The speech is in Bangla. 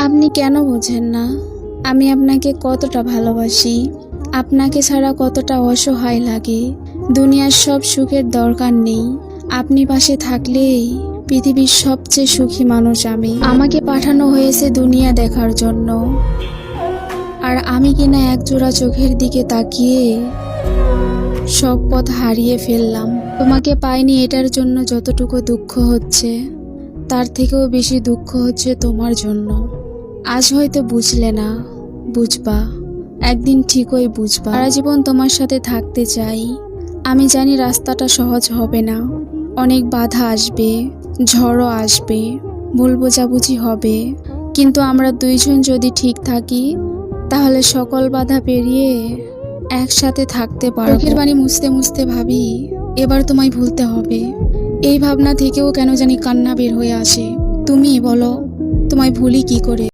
আপনি কেন বোঝেন না? আমি আপনাকে কতটা ভালোবাসি। আপনাকে ছাড়া কতটা অসহায় লাগে। দুনিয়ার সব সুখের দরকার নেই। আপনি পাশে থাকলেই পৃথিবীর সবচেয়ে সুখী মানুষ আমি। আমাকে পাঠানো হয়েছে দুনিয়া দেখার জন্য। আর আমি কিনা একজোড়া চোখের দিকে তাকিয়ে সব পথ হারিয়ে ফেললাম। তোমাকে পাইনি এটার জন্য যতটুকু দুঃখ হচ্ছে, তার থেকেও বেশি দুঃখ হচ্ছে তোমার জন্য। আজ হয়তো বুঝলে না, বুঝবা। একদিন ঠিকই বুঝবা। সারা জীবন তোমার সাথে থাকতে চাই। আমি জানি রাস্তাটা সহজ হবে না। অনেক বাধা আসবে, ঝড়ও আসবে, ভুল বোঝাবুঝি হবে। কিন্তু আমরা দুইজন যদি ঠিক থাকি, তাহলে সকল বাধা পেরিয়ে একসাথে থাকতে পারো চোখের পানি মুছতে মুছতে ভাবি, এবার তোমায় ভুলতে হবে। এই ভাবনা থেকেও কেন জানি কান্না বের হয়ে আসে। তুমি বলো, তোমায় ভুলি কি করে?